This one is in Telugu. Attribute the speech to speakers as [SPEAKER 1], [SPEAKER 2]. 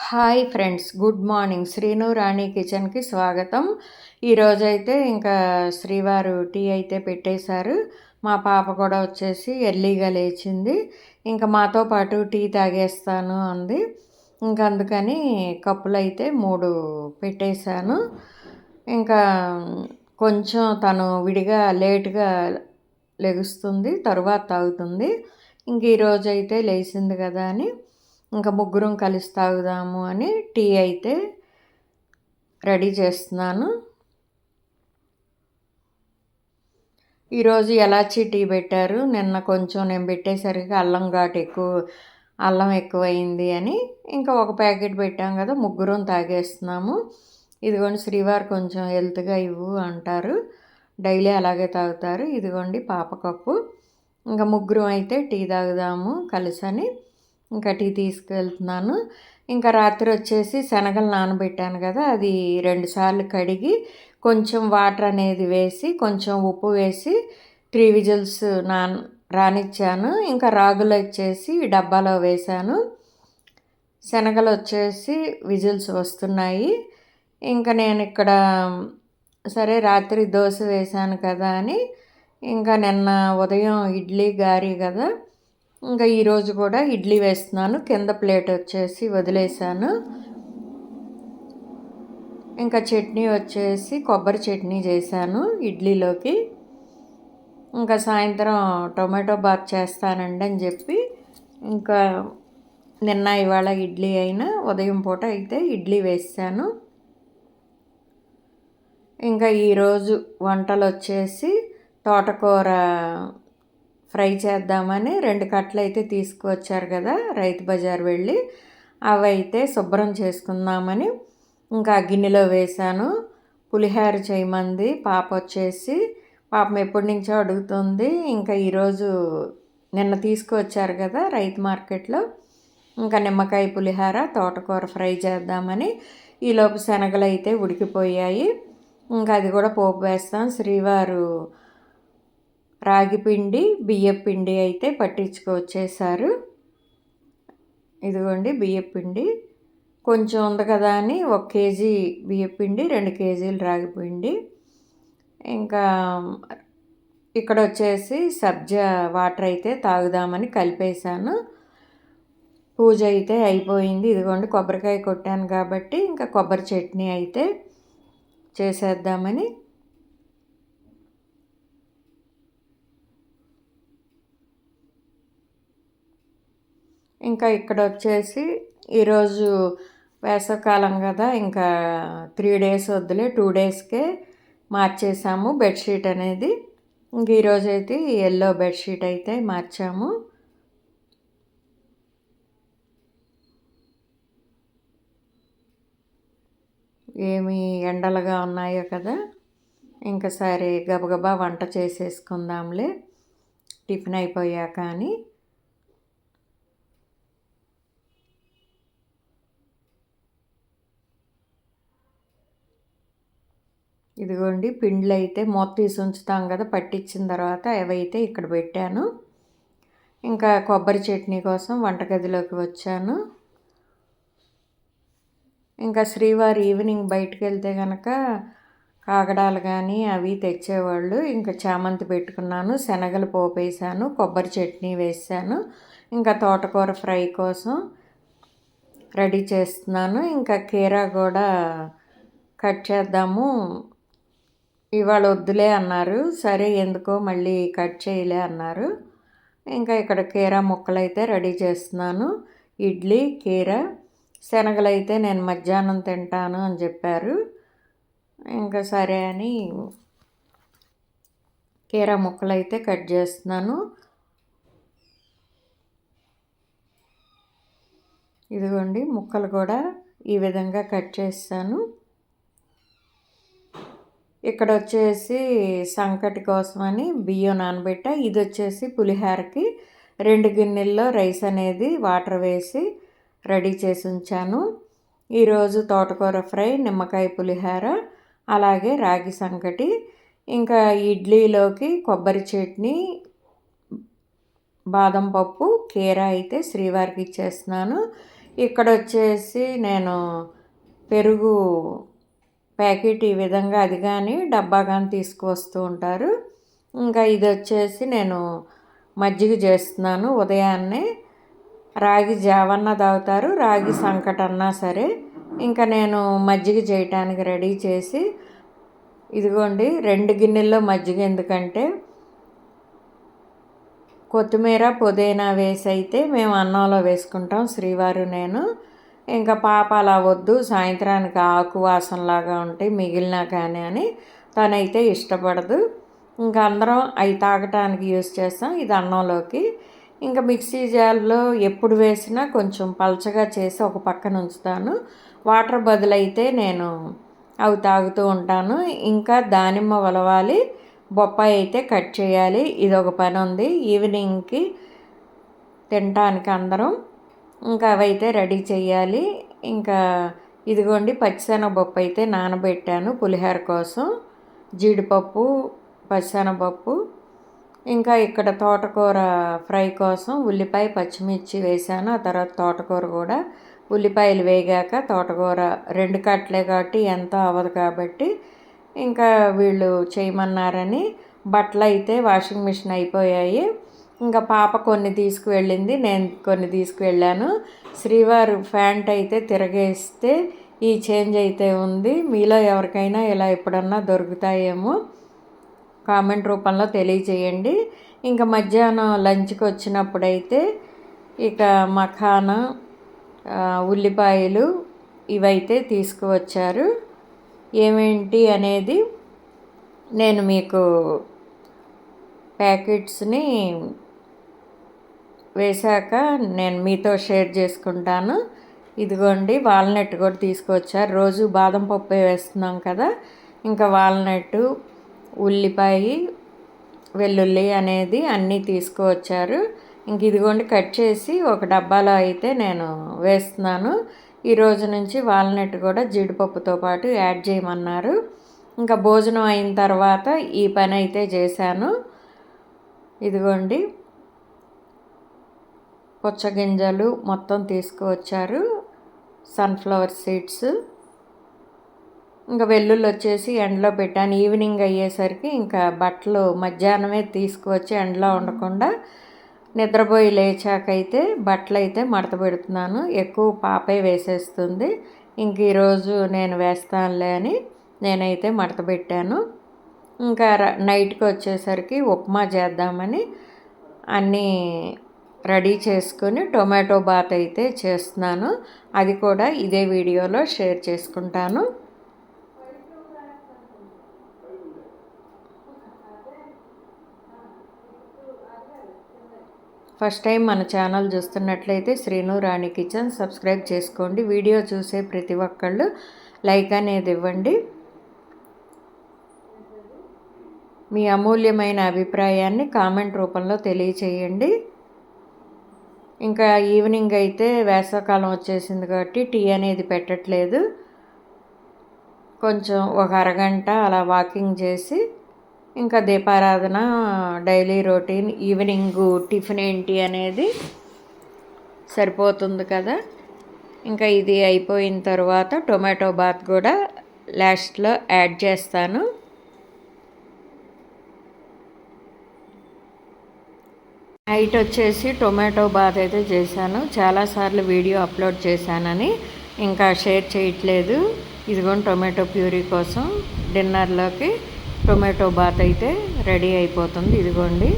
[SPEAKER 1] Hi friends good morning Srinu Rani కిచెన్కి స్వాగతం. ఈరోజైతే ఇంకా శ్రీవారు టీ అయితే పెట్టేశారు. మా పాప కూడా వచ్చేసి ఎర్లీగా లేచింది. ఇంకా మాతో పాటు టీ తాగేస్తాను అంది. ఇంకా అందుకని కప్పులు అయితే మూడు పెట్టేశాను. ఇంకా కొంచెం తను విడిగా లేట్గా లెగుస్తుంది తరువాత తాగుతుంది. ఇంక ఈరోజైతే లేచింది కదా అని ఇంకా ముగ్గురం కలిసి తాగుదాము అని టీ అయితే రెడీ చేస్తున్నాను. ఈరోజు ఎలాచీ టీ పెట్టారు? నిన్న కొంచెం నేను పెట్టేసరికి అల్లం ఘాటు ఎక్కువ అల్లం ఎక్కువైంది అని ఇంకా ఒక ప్యాకెట్ పెట్టాం కదా ముగ్గురం తాగేస్తున్నాము. ఇదిగోండి శ్రీవారు కొంచెం హెల్త్గా ఇవ్వు అంటారు. డైలీ అలాగే తాగుతారు. ఇదిగోండి పాప కప్పు. ఇంకా ముగ్గురం అయితే టీ తాగుదాము కలిసని. ఇంకా టీ తీసుకెళ్తున్నాను. ఇంకా రాత్రి వచ్చేసి శనగలు నానబెట్టాను కదా అది రెండుసార్లు కడిగి కొంచెం వాటర్ అనేది వేసి కొంచెం ఉప్పు వేసి త్రీ విజిల్స్ నాన్ రానిచ్చాను. ఇంకా రాగులు వచ్చేసి డబ్బాలో వేశాను. శనగలు వచ్చేసి విజిల్స్ వస్తున్నాయి. ఇంకా నేను ఇక్కడ సరే రాత్రి దోశ వేశాను కదా అని ఇంకా నిన్న ఉదయం ఇడ్లీ గారి కదా ఇంకా ఈరోజు కూడా ఇడ్లీ వేస్తున్నాను. కింద ప్లేట్ వచ్చేసి వదిలేసాను. ఇంకా చట్నీ వచ్చేసి కొబ్బరి చట్నీ చేశాను ఇడ్లీలోకి. ఇంకా సాయంత్రం టొమాటో బాత్ చేస్తానండి అని చెప్పి ఇంకా నిన్న ఇవాళ ఇడ్లీ అయినా ఉదయం పూట అయితే ఇడ్లీ వేసాను. ఇంకా ఈరోజు వంటలు వచ్చేసి తోటకూర ఫ్రై చేద్దామని రెండు కట్టలు అయితే తీసుకువచ్చారు కదా రైతు బజార్ వెళ్ళి. అవి అయితే శుభ్రం చేసుకుందామని ఇంకా గిన్నెలో వేశాను. పులిహార చేయమంది పాప వచ్చేసి. పాపం ఎప్పటి నుంచో అడుగుతుంది. ఇంకా ఈరోజు నిన్న తీసుకువచ్చారు కదా రైతు మార్కెట్లో. ఇంకా నిమ్మకాయ పులిహార తోటకూర ఫ్రై చేద్దామని. ఈలోపు శనగలు అయితే ఉడికిపోయాయి. ఇంకా అది కూడా పోపు వేస్తాం. శ్రీవారు రాగిపిండి బియ్యపిండి అయితే పట్టించుకొచ్చేసారు. ఇదిగోండి బియ్యపిండి కొంచెం ఉంది కదా అని ఒక కేజీ బియ్యపిండి రెండు కేజీలు రాగిపిండి ఇంకా ఇక్కడ వచ్చేసి సబ్జా వాటర్ అయితే తాగుదామని కలిపేశాను. పూజ అయితే అయిపోయింది. ఇదిగోండి కొబ్బరికాయ కొట్టాను కాబట్టి ఇంకా కొబ్బరి చట్నీ అయితే చేసేద్దామని ఇంకా ఇక్కడ వచ్చేసి ఈరోజు వేసవకాలం కదా ఇంకా త్రీ డేస్ వద్దులే టూ డేస్కే మార్చేసాము బెడ్షీట్ అనేది. ఇంక ఈరోజు అయితే ఎల్లో బెడ్షీట్ అయితే మార్చాము. ఏమి ఎండలుగా ఉన్నాయో కదా ఇంకా సరే గబగబా వంట చేసేసుకుందాంలే. టిఫిన్ అయిపోయాక అని. ఇదిగోండి పిండ్లు అయితే మూత తీసి ఉంచుతాం కదా పట్టించిన తర్వాత అవైతే ఇక్కడ పెట్టాను. ఇంకా కొబ్బరి చట్నీ కోసం వంటగదిలోకి వచ్చాను. ఇంకా శ్రీవారి ఈవినింగ్ బయటకు వెళ్తే కనుక కాగడాలు కానీ అవి తెచ్చేవాళ్ళు. ఇంకా చామంతి పెట్టుకున్నాను శనగలు పోపేసాను కొబ్బరి చట్నీ వేసాను ఇంకా తోటకూర ఫ్రై కోసం రెడీ చేస్తున్నాను. ఇంకా కీరా కూడా కట్ చేద్దాము ఇవాళ వద్దులే అన్నారు. సరే ఎందుకో మళ్ళీ కట్ చేయలే అన్నారు. ఇంకా ఇక్కడ కీరా ముక్కలు అయితే రెడీ చేస్తున్నాను. ఇడ్లీ కీర శనగలు అయితే నేను మధ్యాహ్నం తింటాను అని చెప్పారు. ఇంకా సరే అని కీరా ముక్కలు అయితే కట్ చేస్తున్నాను. ఇదిగోండి ముక్కలు కూడా ఈ విధంగా కట్ చేస్తాను. ఇక్కడ వచ్చేసి సంకటి కోసమని బియ్యం నానబెట్టా. ఇది వచ్చేసి పులిహోరకి రెండు గిన్నెల్లో రైస్ అనేది వాటర్ వేసి రెడీ చేసి ఉంచాను. ఈరోజు తోటకూర ఫ్రై నిమ్మకాయ పులిహోర అలాగే రాగి సంకటి. ఇంకా ఇడ్లీలోకి కొబ్బరి చట్నీ బాదం పప్పు కీర అయితే శ్రీవారికి ఇచ్చేస్తున్నాను. ఇక్కడ వచ్చేసి నేను పెరుగు ప్యాకెట్ ఈ విధంగా అది కానీ డబ్బా కానీ తీసుకువస్తూ ఉంటారు. ఇంకా ఇది వచ్చేసి నేను మజ్జిగ చేస్తున్నాను. ఉదయాన్నే రాగి జావన్న తాగుతారు. రాగి సంకటన్నా సరే ఇంకా నేను మజ్జిగ చేయటానికి రెడీ చేసి ఇదిగోండి రెండు గిన్నెల్లో మజ్జిగ ఎందుకంటే కొత్తిమీర పుదీనా వేసి అయితే మేము అన్నంలో వేసుకుంటాం. శ్రీవారు నేను ఇంకా పాప అలా వద్దు సాయంత్రానికి ఆకు వాసనలాగా ఉంటాయి మిగిలినా కానీ అని తనైతే ఇష్టపడదు. ఇంకా అందరం అవి తాగటానికి యూస్ చేస్తాం ఇది అన్నంలోకి. ఇంకా మిక్సీ జార్లో ఎప్పుడు వేసినా కొంచెం పలచగా చేసి ఒక పక్కన ఉంచుతాను. వాటర్ బదులైతే నేను అవి తాగుతూ ఉంటాను. ఇంకా దానిమ్మ వలవాలి బొప్పాయి అయితే కట్ చేయాలి. ఇది ఒక పని ఉంది. ఈవినింగ్కి తినటానికి అందరం ఇంకా అవైతే రెడీ చేయాలి ఇంకా ఇదిగోండి పచ్చిశనగపప్పు అయితే నానబెట్టాను పులిహోర కోసం. జీడిపప్పు పచ్చిశనగపప్పు. ఇంకా ఇక్కడ తోటకూర ఫ్రై కోసం ఉల్లిపాయ పచ్చిమిర్చి వేసాను ఆ తర్వాత తోటకూర కూడా. ఉల్లిపాయలు వేగాక తోటకూర రెండు కట్టలే కాబట్టి ఎంతో అవ్వదు కాబట్టి ఇంకా వీళ్ళు చేయమన్నారని బట్టలు అయితే వాషింగ్ మిషన్ అయిపోయాయి. ఇంకా పాప కొన్ని తీసుకువెళ్ళింది నేను కొన్ని తీసుకువెళ్ళాను. శ్రీవారు ఫ్యాంట్ అయితే తిరగేస్తే ఈ చేంజ్ అయితే ఉంది. మీలో ఎవరికైనా ఇలా ఎప్పుడన్నా దొరుకుతాయేమో కామెంట్ రూపంలో తెలియజేయండి. ఇంకా మధ్యాహ్నం లంచ్కి వచ్చినప్పుడైతే ఇక మఖాన ఉల్లిపాయలు ఇవైతే తీసుకువచ్చారు. ఏమేంటి అనేది నేను మీకు ప్యాకెట్స్ని వేశాక నేను మీతో షేర్ చేసుకుంటాను. ఇదిగోండి వాల్నట్ కూడా తీసుకొచ్చారు. రోజు బాదం పప్పు వేస్తున్నాం కదా ఇంకా వాల్నట్ ఉల్లిపాయ వెల్లుల్లి అనేది అన్నీ తీసుకువచ్చారు ఇంక ఇదిగోండి కట్ చేసి ఒక డబ్బాలో అయితే నేను వేస్తున్నాను. ఈ రోజు నుంచి వాల్నట్ కూడా జీడిపప్పుతో పాటు యాడ్ చేయమన్నారు. ఇంకా భోజనం అయిన తర్వాత ఈ పని అయితే చేశాను. ఇదిగోండి పుచ్చగింజలు మొత్తం తీసుకువచ్చారు. సన్ఫ్లవర్ సీడ్స్ ఇంకా వెల్లుల్లి వచ్చేసి ఎండలో పెట్టాను. ఈవినింగ్ అయ్యేసరికి ఇంకా బట్టలు మధ్యాహ్నమే తీసుకువచ్చి ఎండలో ఉండకుండా నిద్రపోయి లేచాకైతే బట్టలు అయితే మడత పెడుతున్నాను. ఎక్కువ పాపే వేసేస్తుంది. ఇంక ఈరోజు నేను వేస్తానులే అని నేనైతే మడత పెట్టాను. ఇంకా నైట్కి వచ్చేసరికి ఉప్మా చేద్దామని అన్నీ రెడీ చేసుకొని టొమాటో బాత్ అయితే చేస్తున్నాను. అది కూడా ఇదే వీడియోలో షేర్ చేసుకుంటాను. ఫస్ట్ టైం మన ఛానల్ చూస్తున్నట్లయితే శ్రీను రాణి కిచెన్ సబ్స్క్రైబ్ చేసుకోండి. వీడియో చూసే ప్రతి ఒక్కళ్ళు లైక్ అనేది ఇవ్వండి. మీ అమూల్యమైన అభిప్రాయాన్ని కామెంట్ రూపంలో తెలియచేయండి. ఇంకా ఈవినింగ్ అయితే వేసవకాలం వచ్చేసింది కాబట్టి టీ అనేది పెట్టట్లేదు. కొంచెం ఒక అరగంట అలా వాకింగ్ చేసి ఇంకా దీపారాధన డైలీ రొటీన్ ఈవినింగ్ టిఫిన్ ఏంటి అనేది సరిపోతుంది కదా. ఇంకా ఇది అయిపోయిన తర్వాత టొమాటో బాత్ కూడా లాస్ట్లో యాడ్ చేస్తాను. నైట్ వచ్చేసి టొమాటో బాత్ అయితే చేశాను. చాలాసార్లు వీడియో అప్లోడ్ చేశానని ఇంకా షేర్ చేయట్లేదు. ఇదిగోండి టొమాటో ప్యూరీ కోసం డిన్నర్లోకి టొమాటో బాత్ అయితే రెడీ అయిపోతుంది. ఇదిగోండి.